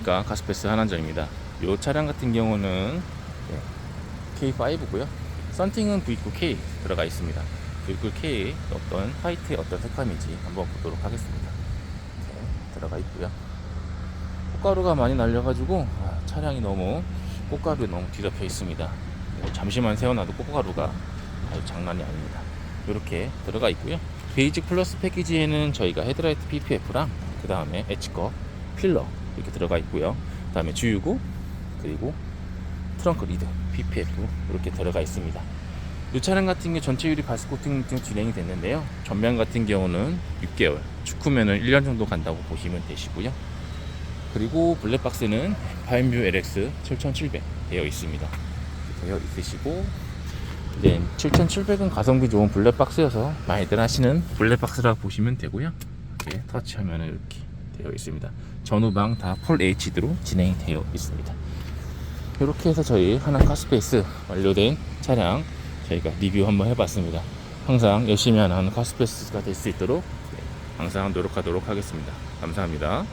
안녕하십니까 가스패스 한한정입니다. 이 차량 같은 경우는 K5고요. 썬팅은 V9K 들어가 있습니다. V9K 어떤 화이트의 어떤 색감인지 한번 보도록 하겠습니다. 네, 들어가 있고요. 꽃가루가 많이 날려가지고 아, 차량이 너무 꽃가루에 너무 뒤덮여 있습니다. 뭐 잠시만 세워놔도 꽃가루가 아주 장난이 아닙니다. 이렇게 들어가 있고요. 베이직 플러스 패키지에는 저희가 헤드라이트 PPF랑 그 다음에 엣지거 필러 이렇게 들어가 있고요. 그 다음에 주유구 그리고 트렁크 리드 PPF 이렇게 들어가 있습니다. 이 차량 같은 경우 전체 유리 바스 코팅 등 진행이 됐는데요. 전면 같은 경우는 6개월 축후면은 1년 정도 간다고 보시면 되시고요. 그리고 블랙박스는 바인뷰 LX 7700 되어 있습니다. 되어 있으시고 이제 7700은 가성비 좋은 블랙박스여서 많이들 하시는 블랙박스라고 보시면 되고요. 이렇게 터치하면 이렇게 되어 있습니다. 전후방 다 풀 HD로 진행이 되어 있습니다. 이렇게 해서 저희 하나 카 스페이스 완료된 차량 저희가 리뷰 한번 해봤습니다. 항상 열심히 하는 카스페이스가 될 수 있도록 네, 항상 노력하도록 하겠습니다. 감사합니다